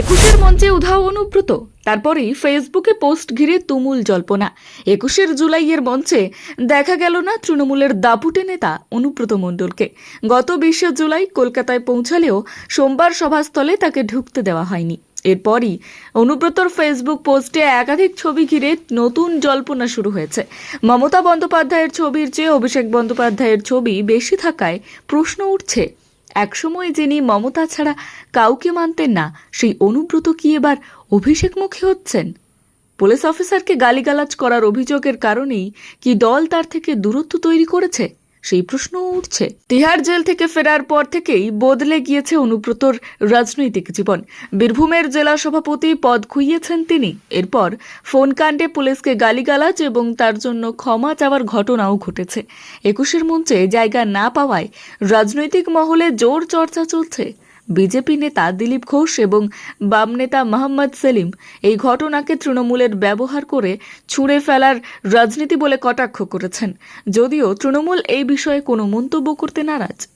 একুশের মঞ্চে উধাও অনুব্রত, তারপরেই ফেসবুকে পোস্ট ঘিরে তুমুল জল্পনা। একুশের জুলাইয়ের মঞ্চে দেখা গেল না তৃণমূলের দাপুটে নেতা অনুব্রত মণ্ডলকে। গত বিশে জুলাই কলকাতায় পৌঁছালেও সোমবার সভাস্থলে তাকে ঢুকতে দেওয়া হয়নি। এরপরই অনুব্রতর ফেসবুক পোস্টে একাধিক ছবি ঘিরে নতুন জল্পনা শুরু হয়েছে। মমতা বন্দ্যোপাধ্যায়ের ছবির চেয়ে অভিষেক বন্দ্যোপাধ্যায়ের ছবি বেশি থাকায় প্রশ্ন উঠছে একসময় যিনি মমতা ছাড়া কাউকে মানতেন না, সেই অনুব্রত কি এবার অভিষেক মুখে হচ্ছেন? পুলিশ অফিসারকে গালিগালাজ করার অভিযোগের কারণেই কি দল তার থেকে দূরত্ব তৈরি করেছে? সেই প্রশ্নও উঠছে। তিহার জেল থেকে ফেরার পর থেকেই বদলে গিয়েছে অনুব্রতর রাজনৈতিক জীবন। বীরভূমের জেলা সভাপতি পদ খুইয়েছেন তিনি। এরপর ফোন কাণ্ডে পুলিশকে গালিগালাজ এবং তার জন্য ক্ষমা চাওয়ার ঘটনাও ঘটেছে। একুশের মঞ্চে জায়গা না পাওয়ায় রাজনৈতিক মহলে জোর চর্চা চলছে। বিজেপি নেতা দিলীপ ঘোষ এবং বাম নেতা মোহাম্মদ সেলিম এই ঘটনাকে তৃণমূলের ব্যবহার করে ছুঁড়ে ফেলার রাজনীতি বলে কটাক্ষ করেছেন। যদিও তৃণমূল এই বিষয়ে কোনো মন্তব্য করতে নারাজ।